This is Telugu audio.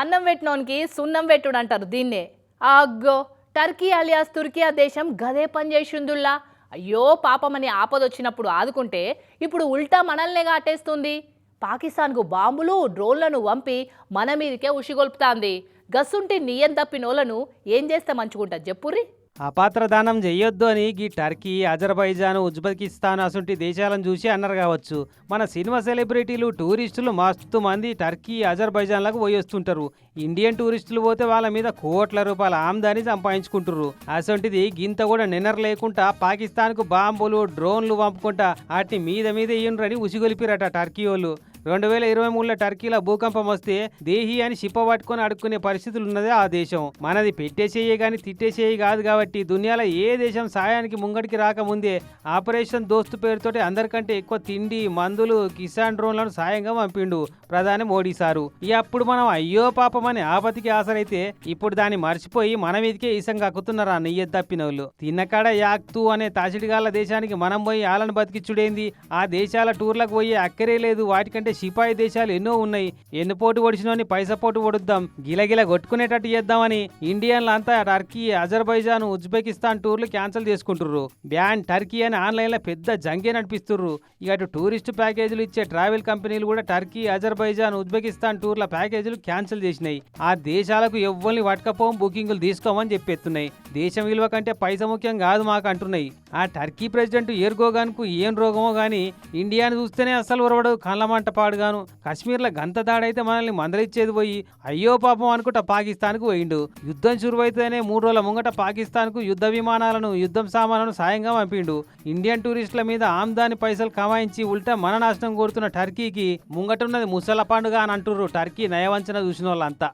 అన్నం పెట్టినోనికి సున్నం పెట్టుడు అంటారు దీన్నే. అగ్గో టర్కీ అలియాస్ తుర్కియా దేశం గదే పని చేసిందుల్లా. అయ్యో పాపమని ఆపదొచ్చినప్పుడు ఆదుకుంటే ఇప్పుడు ఉల్టా మనల్నే కాటేస్తుంది. పాకిస్తాన్కు బాంబులు డ్రోన్లను పంపి మన మీదకే ఉషిగొల్పుతాంది. గసుంటి నియం తప్పినోళ్ళను ఏం చేస్తే మంచుకుంటా చెప్పుర్రి? అపాత్రదానం చెయ్యొద్దు అని గీ టర్కీ అజర్బైజాన్ ఉజ్బెకిస్తాన్ అసొంటి దేశాలను చూసి అన్నారు కావచ్చు. మన సినిమా సెలబ్రిటీలు టూరిస్టులు మస్తు మంది టర్కీ అజర్బైజాన్లకు పోయి వస్తుంటారు. ఇండియన్ టూరిస్టులు పోతే వాళ్ళ మీద కోట్ల రూపాయల ఆమ్దాని సంపాదించుకుంటారు అసొంటిది గింత కూడా నిన్నర లేకుండా పాకిస్తాన్కు బాంబులు డ్రోన్లు పంపుకుంటా వాటి మీద మీద ఇయ్యండ్రని ఉసిగొలిపిరట టర్కీ వాళ్ళు రెండు వేల ఇరవై మూడులో టర్కీలో భూకంపం వస్తే దేహి అని షిప్ప పట్టుకొని అడుక్కునే పరిస్థితులు ఉన్నదే ఆ దేశం. మనది పెట్టేసేయే కానీ తిట్టేసేయి కాదు కాబట్టి దునియాలో ఏ దేశం సాయానికి ముంగడికి రాకముందే ఆపరేషన్ దోస్తు పేరుతోటి అందరికంటే ఎక్కువ తిండి మందులు కిసాన్ డ్రోన్లను సాయంగా పంపిండు ప్రధాని మోడీ సారు. ఈ అప్పుడు మనం అయ్యో పాపం అని ఆపతికి ఆసరైతే ఇప్పుడు దాన్ని మర్చిపోయి మన మీదకే ఈసం కక్కుతున్నారు ఆ నెయ్యి తప్పిన వాళ్ళు తిన్నకాడ యాక్తు అనే తాసిడిగాళ్ళ దేశానికి మనం పోయి ఆలను బతికిచ్చుడేంది? ఆ దేశాల టూర్లకు పోయి అక్కరే లేదు వాటికంటే సిపాయి దేశాలు ఎన్నో ఉన్నాయి. ఎన్ని పోటు ఒడిచినోని పైస పోటు ఒడుద్దాం గిలగిల కొట్టుకునేటట్టు చేద్దామని ఇండియన్లు అంతా టర్కీ అజర్బైజాన్ ఉజ్బెకిస్తాన్ టూర్లు క్యాన్సిల్ చేసుకుంటుర్రు. బ్యాన్ టర్కీ అని ఆన్లైన్లో పెద్ద జంగే నడిపిస్తుర్రు. ఇక అటు టూరిస్ట్ ప్యాకేజీలు ఇచ్చే ట్రావెల్ కంపెనీలు కూడా టర్కీ అజర్బైజాన్ ఉజ్బెకిస్తాన్ టూర్ల ప్యాకేజీలు క్యాన్సిల్ చేసినాయి. ఆ దేశాలకు ఎవ్వరిని పట్టుకపోం బుకింగులు తీసుకోమని చెప్పేస్తున్నాయి దేశం విలువ కంటే పైసా ముఖ్యం కాదు మాకు అంటున్నాయి ఆ టర్కీ ప్రెసిడెంట్ ఎర్గోగాన్కు ఏం రోగమో కానీ ఇండియాను చూస్తేనే అస్సలు ఉరవడు కళ్ళమంట పాడుగాను కాశ్మీర్లో గంత దాడైతే మనల్ని మందలిచ్చేది పోయి అయ్యో పాపం అనుకుంటా పాకిస్తాన్కు పోయిండు. యుద్ధం చురువైతేనే మూడు రోజుల ముంగట పాకిస్తాన్కు యుద్ధ విమానాలను యుద్ధం సామాన్లను సాయంగా పంపిండు. ఇండియన్ టూరిస్టుల మీద ఆమ్దాని పైసలు కమాయించి ఉల్టా మన నాశనం కోరుతున్న టర్కీకి ముంగటున్నది ముసల పండుగ అని అంటుర్రు టర్కీ నయవంచన చూసిన వాళ్ళంతా